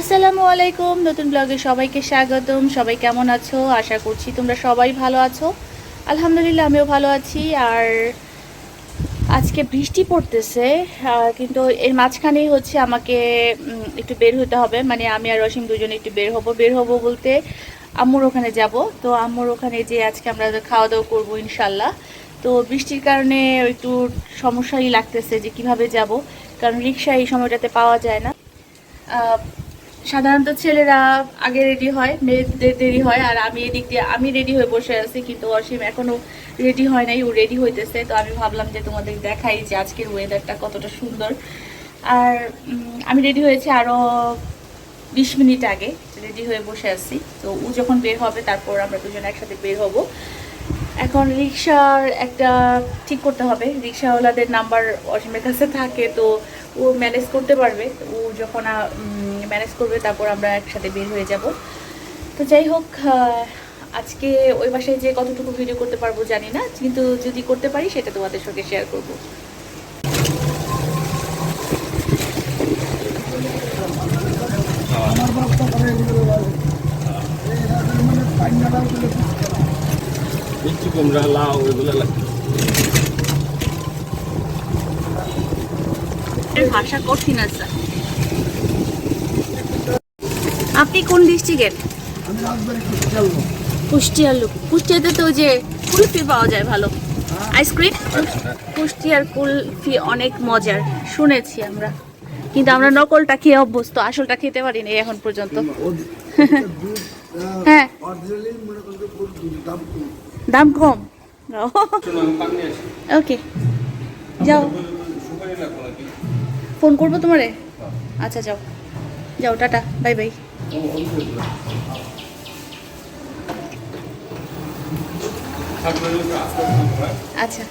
আসসালামু আলাইকুম, নতুন ব্লগে সবাইকে স্বাগতম। সবাই কেমন আছো? আশা করছি তোমরা সবাই ভালো আছো। আলহামদুলিল্লাহ, আমিও ভালো আছি। আর আজকে বৃষ্টি পড়তেছে কিন্তু এর মাঝখানেই হচ্ছে আমাকে একটু বের হতে হবে। মানে আমি আর রসিম দুজনে একটু বের হব বের হব বলতে আম্মুর ওখানে যাব। তো আম্মুর ওখানে যে আজকে আমরা খাওয়া দাওয়া করব ইনশাল্লাহ তো বৃষ্টির কারণে একটু সমস্যাই লাগতেছে যে কীভাবে যাব, কারণ রিক্সা এই সময়টাতে পাওয়া যায় না। সাধারণত ছেলেরা আগে রেডি হয়, মেয়েদের দেরি হয়, আর আমি এদিক দিয়ে, আমি রেডি হয়ে বসে আছি, কিন্তু অসীম এখনও রেডি হয় নাই, ও রেডি হইতেছে। তো আমি ভাবলাম যে তোমাদের দেখাই যে আজকের ওয়েদারটা কতটা সুন্দর। আর আমি রেডি হয়েছি আরও বিশ মিনিট আগে রেডি হয়ে বসে আছি। তো ও যখন বের হবে, তারপর আমরা দুজন একসাথে বের হব। এখন রিক্সার একটা ঠিক করতে হবে। রিক্সাওয়ালাদের নাম্বার অসীমের কাছে থাকে, তো ও ম্যানেজ করতে পারবে। ও যখন ম্যানেজ করবে তারপর আমরা একসাথে বের হয়ে যাব। তো যাই হোক আজকে ওই বাসায় যে কতটুকু ভিডিও করতে পারব জানি না কিন্তু যদি করতে পারি সেটা তোমাদের সঙ্গে শেয়ার করব। মিষ্টি কুমড়া লাউ এগুলো লাগে ভাষা কঠিন আছে। আপনি কোন ডিস্ট্রিক্টের? কুষ্টিয়ার লোক। কুষ্টিয়াতে তো যে কুলফি পাওয়া যায় ভালো। আইসক্রিম কুষ্টিয়ার কুলফি অনেক মজার। শুনেছি আমরা। কিন্তু আমরা নকলটা খেয়ে অভ্যস্ত। আসলটা খেতে পারিনি এখন পর্যন্ত। হ্যাঁ। দাম কম। ওকে যাও। ফোন করব তোমারে? আচ্ছা যাও। যাও টাটা। Bye bye. আচ্ছা।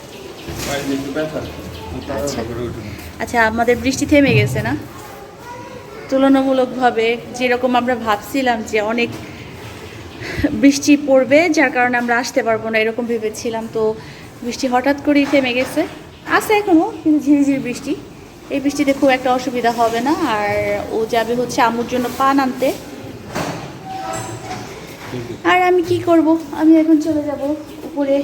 আচ্ছা। আচ্ছা আমাদের বৃষ্টি থেমে গেছে না? তুলনামূলকভাবে যেরকম আমরা ভাবছিলাম যে অনেক বৃষ্টি পড়বে যার কারণে আমরা আসতে পারব না এরকম ভেবেছিলাম। তো বৃষ্টি হঠাৎ করেই থেমে গেছে। আছে এখনও কিন্তু ঝিরিঝিরি বৃষ্টি। এই বৃষ্টিতে খুব একটা অসুবিধা হবে না। আর ও যাবে হচ্ছে আমুর জন্য পান আনতে। আর আমি কি করব? আমি এখন চলে যাব উপরে।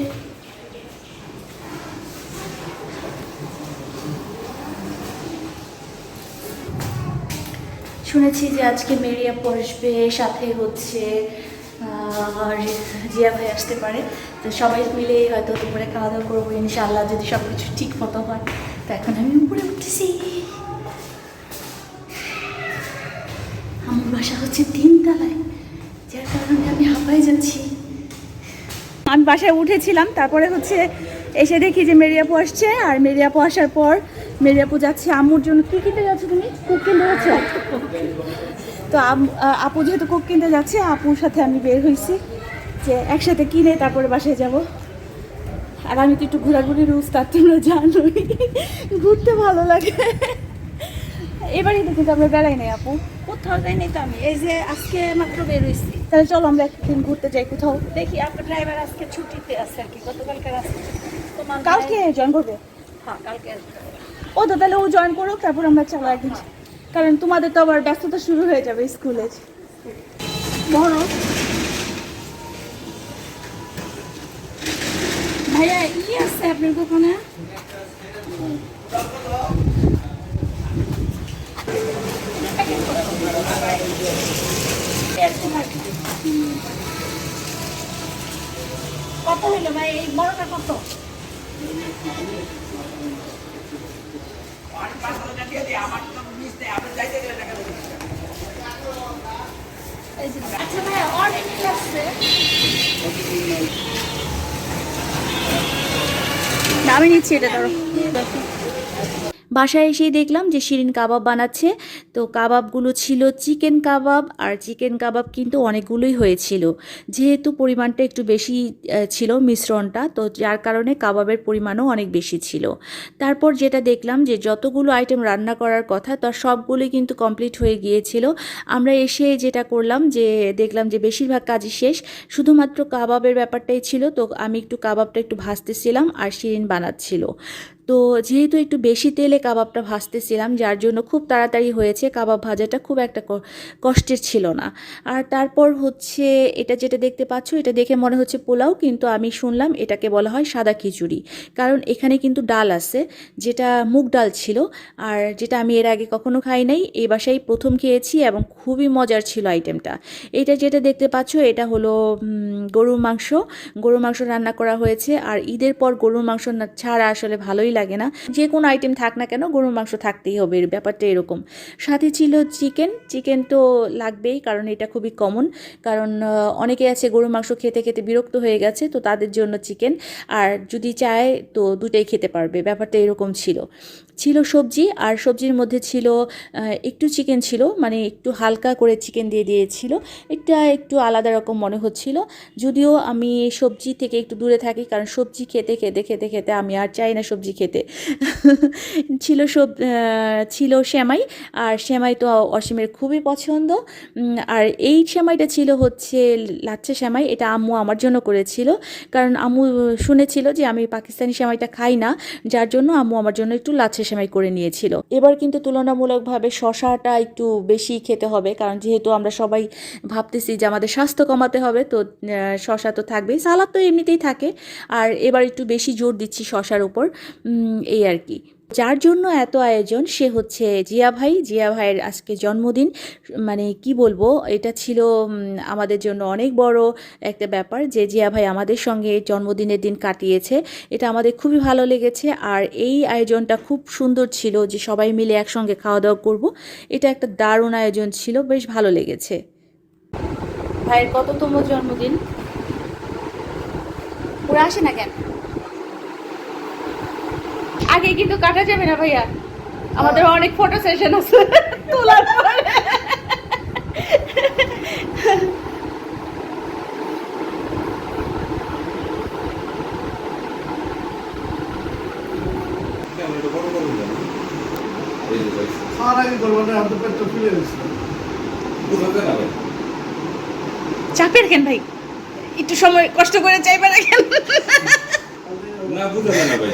শুনেছি যে আজকে মেরিয়া বসবে সাথে হচ্ছে আর জিয়া ভাই আসতে পারে। তো সবাই মিলে হয়তো দুপুরে খাওয়া দাওয়া করব, ইনশাআল্লাহ, যদি সব কিছু ঠিক মতো হয়। তো এখন আমি উপরে উঠতেছি। আমার বাসা হচ্ছে তিনতলায়। যাচ্ছি। আমি বাসায় উঠেছিলাম, তারপরে হচ্ছে এসে দেখি যে মেরিয়াপু আসছে, আর মেরিয়াপু আসার পর মেরিয়াপু যাচ্ছে আম্মুর জন্য। কী কিনতে যাচ্ছ তুমি? কুক কিনতে যাচ্ছ? তো আপু যেহেতু কুক কিনতে যাচ্ছে, আপুর সাথে আমি বের হয়েছি যে একসাথে কিনে তারপরে বাসায় যাব। আর আমি তো একটু ঘোরাঘুরির উস্তাদ, তোমরা জানোই। ঘুরতে ভালো লাগে। এবারই তো কিন্তু আমরা বেড়াই নাই আপু। কোথাও যাইনি তো আমি। এই যে আজকে মাত্র বের হয়েছি তাহলে চলো আমরা একদিন ঘুরতে যাই কোথাও। দেখি আপনার ড্রাইভার আজকে ছুটিতে আছে আর কি। গতকালকে আছে তোমার কালকে জয়েন করবে? হ্যাঁ কালকে ও তো তাহলে ও জয়েন করুক তারপর আমরা চলো একদিন। কারণ তোমাদের তো আবার ব্যস্ততা শুরু হয়ে যাবে স্কুলে। বড় ভাইয়া ই আছে আপনার দোকানে কত হইল ভাই? এই বড়টা কত? আচ্ছা ভাইয়া অনেক না, আমি নিচ্ছি এটা ধরো। বাসায় এসেই দেখলাম যে শিরিন কাবাব বানাচ্ছে। তো কাবাবগুলো ছিল চিকেন কাবাব আর চিকেন কাবাব কিন্তু অনেকগুলোই হয়েছিল। যেহেতু পরিমাণটা একটু বেশি ছিল মিশ্রণটা, তো যার কারণে কাবাবের পরিমাণও অনেক বেশি ছিল। তারপর যেটা দেখলাম যে যতগুলো আইটেম রান্না করার কথা তার সবগুলোই কিন্তু কমপ্লিট হয়ে গিয়েছিল। আমরা এসে যেটা করলাম যে দেখলাম যে বেশিরভাগ কাজই শেষ, শুধুমাত্র কাবাবের ব্যাপারটাই ছিল। তো আমি একটু কাবাবটা একটু ভাজতেছিলাম আর শিরিন বানাচ্ছিল। তো যেহেতু একটু বেশি তেলে কাবাবটা ভাজতেছিলাম, যার জন্য খুব তাড়াতাড়ি হয়েছে। কাবাব ভাজাটা খুব একটা কষ্টের ছিল না। আর তারপর হচ্ছে এটা যেটা দেখতে পাচ্ছ, এটা দেখে মনে হচ্ছে পোলাও, কিন্তু আমি শুনলাম এটাকে বলা হয় সাদা খিচুড়ি। কারণ এখানে কিন্তু ডাল আছে, যেটা মুগ ডাল ছিল, আর যেটা আমি এর আগে কখনো খাই নাই। এই বাসায় প্রথম খেয়েছি এবং খুবই মজার ছিল আইটেমটা। এটা যেটা দেখতে পাচ্ছ, এটা হলো গরুর মাংস। গরুর মাংস রান্না করা হয়েছে, আর ঈদের পর গরুর মাংস ছাড়া আসলে ভালোই লাগে না। যে কোনো আইটেম থাক না কেন গরুর মাংস থাকতেই হবে, এর ব্যাপারটা এরকম। সাথে ছিল চিকেন চিকেন তো লাগবেই কারণ এটা খুবই কমন কারণ অনেকে আছে গরুর মাংস খেতে খেতে বিরক্ত হয়ে গেছে, তো তাদের জন্য চিকেন আর যদি চায় তো দুটাই খেতে পারবে, ব্যাপারটা এরকম ছিল। ছিল সবজি আর সবজির মধ্যে ছিল একটু চিকেন ছিল মানে একটু হালকা করে চিকেন দিয়ে দিয়েছিল। এটা একটু আলাদা রকম মনে হচ্ছিল। যদিও আমি সবজি থেকে একটু দূরে থাকি, কারণ সবজি খেতে খেতে খেতে খেতে আমি আর চাই না সবজি খেতে। ছিল সব ছিল সেমাই, আর সেমাই তো অসীমের খুবই পছন্দ। আর এই সেমাইটা ছিল হচ্ছে লাচ্ছা সেমাই, এটা আম্মু আমার জন্য করেছিল। কারণ আম্মু শুনেছিল যে আমি পাকিস্তানি সেমাইটা খাই না, যার জন্য আম্মু আমার জন্য একটু লাচ্ছা সেমাই করে নিয়েছিল। এবার কিন্তু তুলনামূলকভাবে শশাটা একটু বেশি খেতে হবে, কারণ যেহেতু আমরা সবাই ভাবতেছি যে আমাদের স্বাস্থ্য কমাতে হবে, তো শশা তো থাকবেই। সালাদ তো এমনিতেই থাকে, আর এবার একটু বেশি জোর দিচ্ছি শশার উপর এই আর কি। যার জন্য এত আয়োজন, সে হচ্ছে জিয়া ভাই। জিয়া ভাইয়ের আজকে জন্মদিন মানে কি বলব, এটা ছিল আমাদের জন্য অনেক বড় একটা ব্যাপার যে জিয়া ভাই আমাদের সঙ্গে জন্মদিনের দিন কাটিয়েছে। এটা আমাদের খুবই ভালো লেগেছে আর এই আয়োজনটা খুব সুন্দর ছিল যে সবাই মিলে একসঙ্গে খাওয়া দাওয়া করব। এটা একটা দারুণ আয়োজন ছিল, বেশ ভালো লেগেছে। ভাইয়ের কততম জন্মদিন? ওরা আসে না কেন? আগে কিন্তু কাটা যাবে না ভাইয়া। আমাদের অনেক ফটো সেশন আছে। তোলার পরে। চাপের কেন ভাই? একটু সময় কষ্ট করে চাইবে না কেন? না বুঝাবে না ভাই।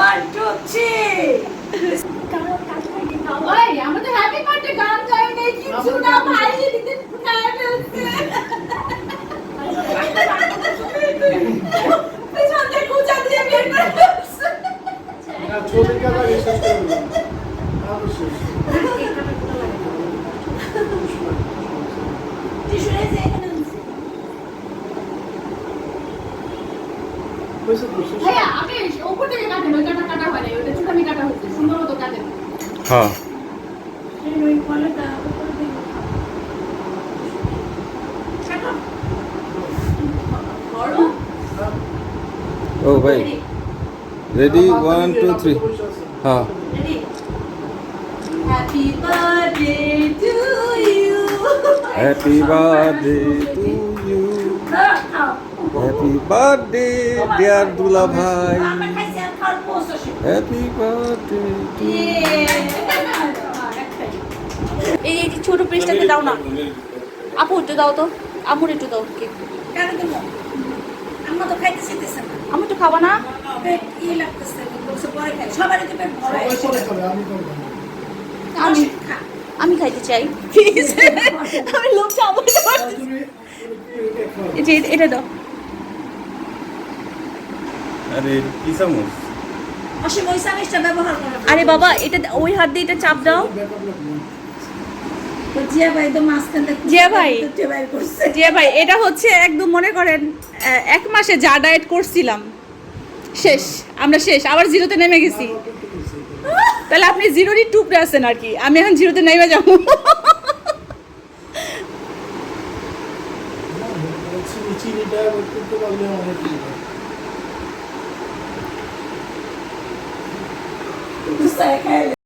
ওয়ান টু থ্রি আমাদের হ্যাপি বার্থডে গান গাই নেই কিছু না ভাই দিদি গায়ে ফেলছে পিছন থেকে খুচা দিয়ে বের করে ফেলছে। না ছবি কাটা শেষ করে দিলাম আরও শেষ হয়েছে তো শেষ ভাইয়া আপনি উপর থেকে কাটেন ওই কাটা কাটা হয় না ওটা চুকানি কাটা হচ্ছে সুন্দর মতো কাটেন হ্যাঁ। ও ভাই রেডি ওয়ান টু থ্রি হ্যাঁ? Happy birthday to you. Happy birthday to you happy birthday dear দুলা ভাই হ্যাপি বার্থডে টু এই এই যে ছোট পিসটাকে দাও না। আপু একটু দাও তো। আমুর একটু দাও। কেক কেন আমরা তো খাইতে না। আমি একটু খাবা না? ই লাগতেছে পরে খাই। সবারই তো পেট ভরা খাবে আমি না। আমি আমি খাইতে চাই। প্লিজ আমি এটা দাও। আরে কি চামচ অসীম ওই চামিচটা ব্যবহার করে আরে বাবা এটা ওই হাত দিয়ে এটা চাপ দাও। জিয়া ভাই তো জিয়া ভাই। দুটো বাইর করছে। জি ভাই এটা হচ্ছে একদম মনে করেন এক মাসে যা ডায়েট করছিলাম শেষ আমরা শেষ আবার জিরোতে নেমে গেছি। তাহলে আপনি জিরোরই টুকরে আছেন আর কি আমি এখন জিরোতে নেমে যাব। চিনিটা করতে পারলে অনেক Giày.